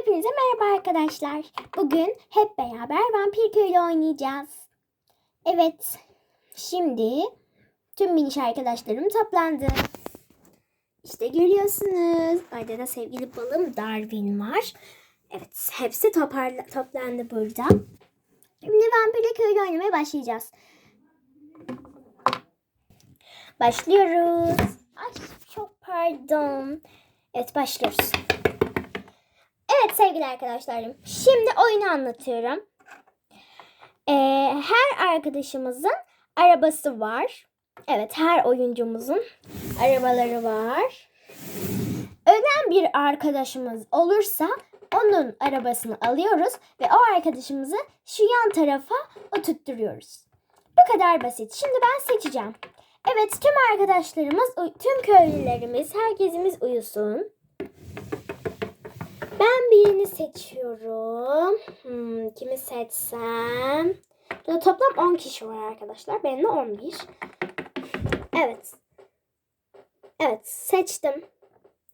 Hepinize merhaba arkadaşlar. Bugün hep beraber vampir köylü oynayacağız. Evet, şimdi tüm miniş arkadaşlarım toplandı. İşte görüyorsunuz. Orada da sevgili balım Darwin var. Evet, hepsi toparla, toplandı burada. Şimdi vampirle köylü oynamaya başlayacağız. Başlıyoruz. Ay çok pardon. Evet başlıyoruz. Evet sevgili arkadaşlarım. Şimdi oyunu anlatıyorum. Ee, her arkadaşımızın arabası var. Evet her oyuncumuzun arabaları var. Ölen bir arkadaşımız olursa onun arabasını alıyoruz ve o arkadaşımızı şu yan tarafa oturtturuyoruz. Bu kadar basit. Şimdi ben seçeceğim. Evet tüm arkadaşlarımız, tüm köylülerimiz, herkesimiz uyusun. Seçiyorum. Hmm, kimi seçsem? Burada toplam 10 kişi var arkadaşlar. Benim de 11. Evet. Evet seçtim.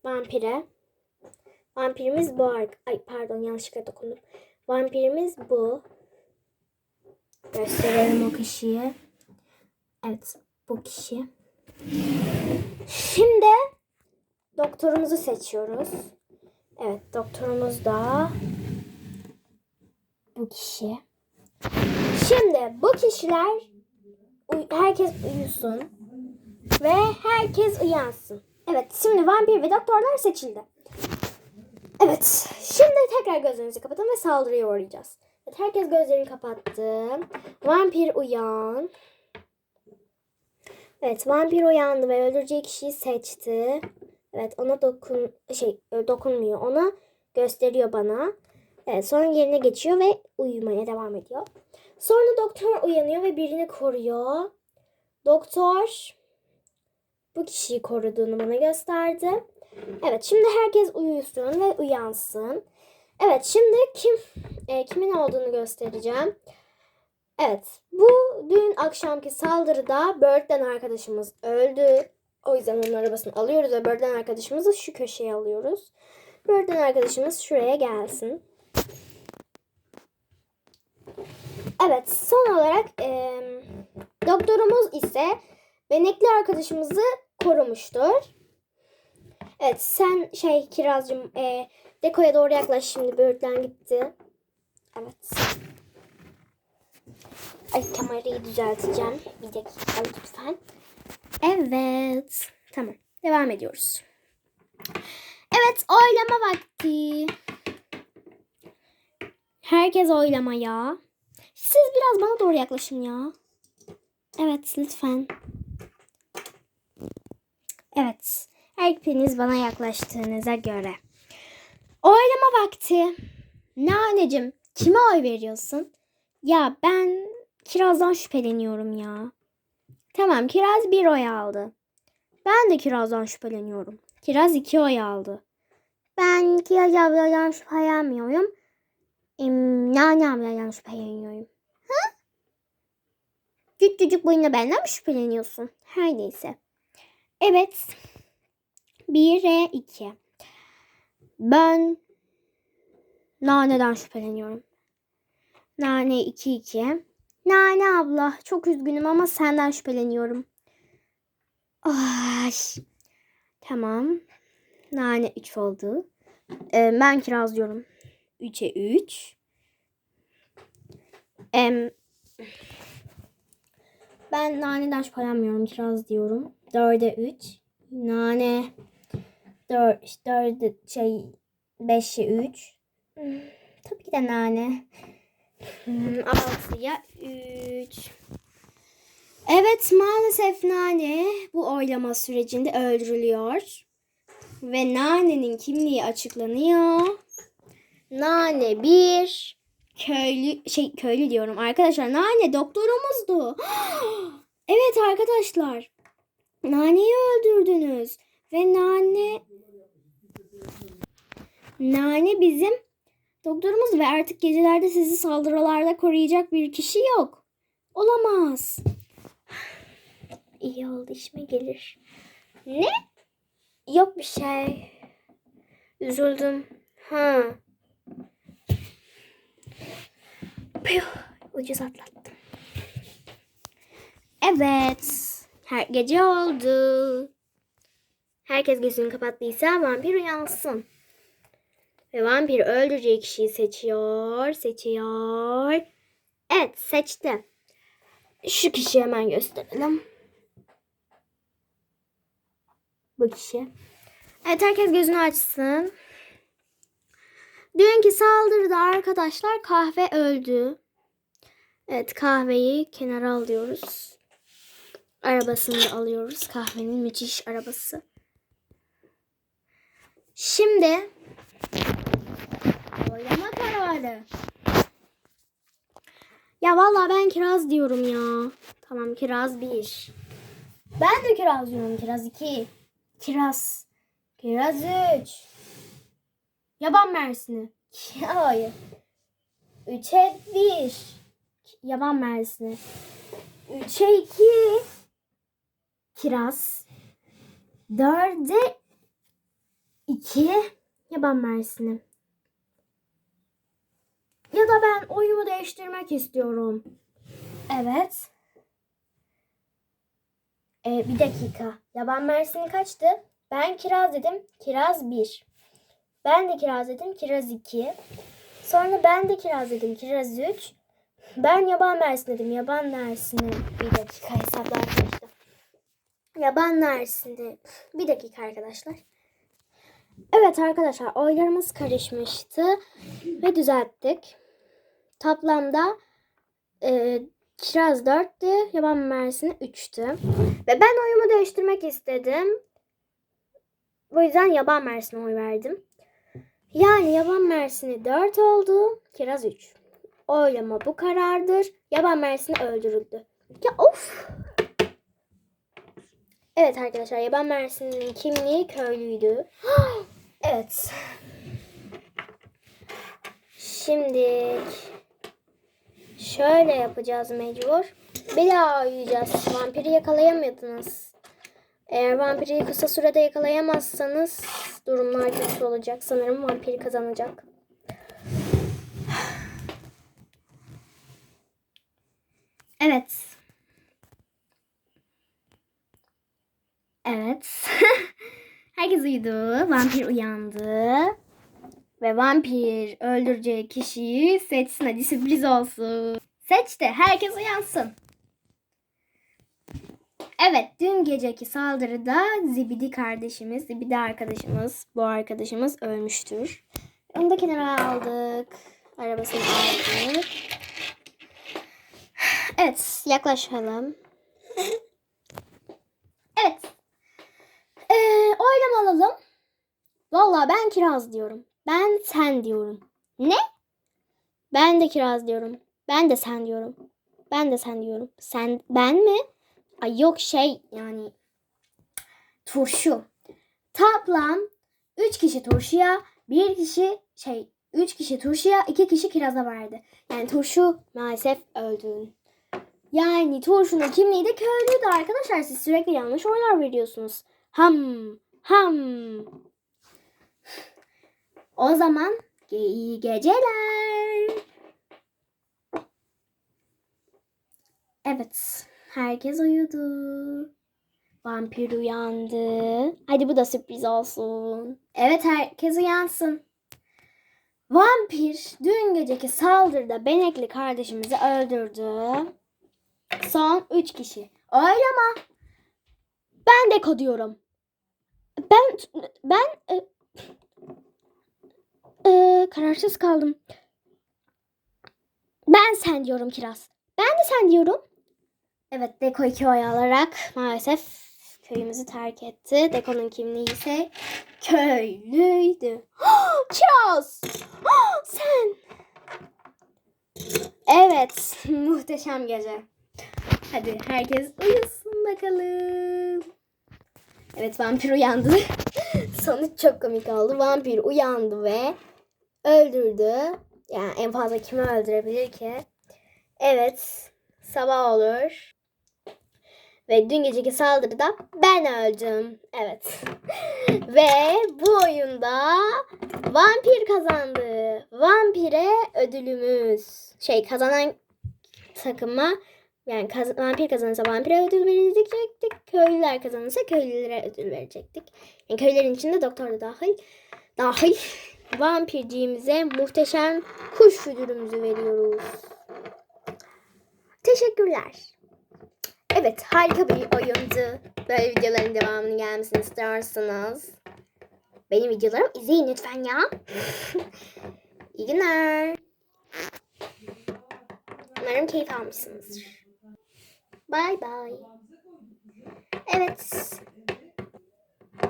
Vampire. Vampirimiz bu. Ay pardon yanlışlıkla dokundum. Vampirimiz bu. Gösterelim o kişiyi. Evet bu kişi. Şimdi doktorumuzu seçiyoruz. Evet doktorumuz da bu kişi. Şimdi bu kişiler herkes uyusun ve herkes uyansın. Evet şimdi vampir ve doktorlar seçildi. Evet şimdi tekrar gözlerinizi kapatın ve saldırıya uğrayacağız. Evet, herkes gözlerini kapattı. Vampir uyan. Evet vampir uyandı ve öldüreceği kişiyi seçti. Evet ona dokun şey e, dokunmuyor. Ona gösteriyor bana. Evet sonra yerine geçiyor ve uyumaya devam ediyor. Sonra doktor uyanıyor ve birini koruyor. Doktor bu kişiyi koruduğunu bana gösterdi. Evet şimdi herkes uyusun ve uyansın. Evet şimdi kim e, kimin olduğunu göstereceğim. Evet bu dün akşamki saldırıda Bird'den arkadaşımız öldü. O yüzden onun arabasını alıyoruz ve Bird'den arkadaşımızı şu köşeye alıyoruz. Bird'den arkadaşımız şuraya gelsin. Evet son olarak e, doktorumuz ise benekli arkadaşımızı korumuştur. Evet sen şey Kirazcığım e, dekoya doğru yaklaş şimdi Bird'den gitti. Evet. Ay kamerayı düzelteceğim. Bir dakika lütfen. Evet. Tamam. Devam ediyoruz. Evet oylama vakti. Herkes oylamaya. Siz biraz bana doğru yaklaşın ya. Evet lütfen. Evet. Hepiniz bana yaklaştığınıza göre. Oylama vakti. Nanecim kime oy veriyorsun? Ya ben Kiraz'dan şüpheleniyorum ya. Tamam Kiraz bir oy aldı. Ben de Kiraz'dan şüpheleniyorum. Kiraz iki oy aldı. Ben Kiraz abladan şüphelenmiyorum. Nane abladan şüpheleniyorum. Ha? Küçücük boyuna benden mi şüpheleniyorsun? Her neyse. Evet. Bire iki. Ben Nane'den şüpheleniyorum. Nane 2 2. Nane abla çok üzgünüm ama senden şüpheleniyorum. Ay. Tamam. Nane 3 oldu. Ee, ben kiraz diyorum. 3'e 3. Em, ben naneden şüphelenmiyorum. Kiraz diyorum. 4'e 3. Nane 4, 4'e şey 5'e 3. Hmm, Tabii ki de nane. Hmm, 6'ya 3. Evet maalesef Nane bu oylama sürecinde öldürülüyor. Ve Nane'nin kimliği açıklanıyor. Nane bir köylü şey köylü diyorum arkadaşlar. Nane doktorumuzdu. evet arkadaşlar. Nane'yi öldürdünüz. Ve Nane Nane bizim Doktorumuz ve artık gecelerde sizi saldırılarda koruyacak bir kişi yok. Olamaz. İyi oldu işime gelir. Ne? Yok bir şey. Üzüldüm. Ha. Püh, ucuz atlattım. Evet. Her gece oldu. Herkes gözünü kapattıysa vampir uyansın. Ve vampir öldüreceği kişiyi seçiyor. Seçiyor. Evet seçti. Şu kişiyi hemen gösterelim. Bu kişi. Evet herkes gözünü açsın. Dünkü saldırıda arkadaşlar kahve öldü. Evet kahveyi kenara alıyoruz. Arabasını alıyoruz. Kahvenin müthiş arabası. Şimdi oylama kararı. Ya vallahi ben kiraz diyorum ya. Tamam kiraz bir. Ben de kiraz diyorum. Kiraz iki. Kiraz. Kiraz üç. Yaban mersini. Hayır. Üçe bir. Yaban mersini. Üçe iki. Kiraz. Dörde iki. Yaban mersini. Ya da ben oyumu değiştirmek istiyorum. Evet. Ee, bir dakika. Yaban mersini kaçtı? Ben kiraz dedim. Kiraz bir. Ben de kiraz dedim. Kiraz 2. Sonra ben de kiraz dedim. Kiraz 3. Ben yaban mersin dedim. Yaban mersini. Bir dakika hesaplar arkadaşlar. Yaban mersini. Bir dakika arkadaşlar. Evet arkadaşlar oylarımız karışmıştı. Ve düzelttik. Toplamda e, kiraz 4'tü. Yaban mersini 3'tü. Ve ben oyumu değiştirmek istedim. Bu yüzden yaban mersine oy verdim. Yani yaban mersini 4 oldu. Kiraz 3. Oylama bu karardır. Yaban mersini öldürüldü. Ya of. Evet arkadaşlar yaban mersinin kimliği köylüydü. evet. Şimdi şöyle yapacağız mecbur. Bir uyuyacağız. Vampiri yakalayamıyordunuz. Eğer vampiri kısa sürede yakalayamazsanız durumlar kötü olacak. Sanırım vampir kazanacak. Evet. Evet. Herkes uyudu. Vampir uyandı. Ve vampir öldüreceği kişiyi seçsin. Hadi sürpriz olsun. Seçti. Herkes uyansın. Evet, dün geceki saldırıda Zibidi kardeşimiz, Zibidi arkadaşımız, bu arkadaşımız ölmüştür. Onu da kenara aldık. Arabasını aldık. Evet, yaklaşalım. Evet. Ee, oylama alalım. Vallahi ben kiraz diyorum. Ben sen diyorum. Ne? Ben de kiraz diyorum. Ben de sen diyorum. Ben de sen diyorum. Sen ben mi? Ay yok şey yani turşu. Toplam 3 kişi turşuya, 1 kişi şey 3 kişi turşuya, 2 kişi kiraza verdi. Yani turşu maalesef öldü. Yani turşunun kimliği de köylüydü arkadaşlar. Siz sürekli yanlış oylar veriyorsunuz. Ham ham. O zaman iyi geceler. Evet. Herkes uyudu. Vampir uyandı. Hadi bu da sürpriz olsun. Evet herkes uyansın. Vampir dün geceki saldırıda Benekli kardeşimizi öldürdü. Son 3 kişi. Oylama. Ben de kodiyorum. Ben ben e, e, kararsız kaldım. Ben sen diyorum Kiraz. Ben de sen diyorum. Evet Deko iki oy alarak maalesef köyümüzü terk etti. Deko'nun kimliği ise köylüydü. Kiraz! Sen! Evet muhteşem gece. Hadi herkes uyusun bakalım. Evet vampir uyandı. Sonuç çok komik oldu. Vampir uyandı ve öldürdü. Yani en fazla kimi öldürebilir ki? Evet sabah olur. Ve dün geceki saldırıda ben öldüm. Evet. Ve bu oyunda vampir kazandı. Vampire ödülümüz. şey kazanan takıma yani kaz- vampir kazanırsa vampire ödül verecektik. Köylüler kazanırsa köylülere ödül verecektik. Yani köylerin içinde doktor da dahil. Dahil. Vampirciğimize muhteşem kuş ödülümüzü veriyoruz. Teşekkürler. Evet harika bir oyundu. Böyle videoların devamının gelmesini istiyorsanız benim videolarımı izleyin lütfen ya. İyi günler. Umarım keyif almışsınızdır. Bye bye. Evet.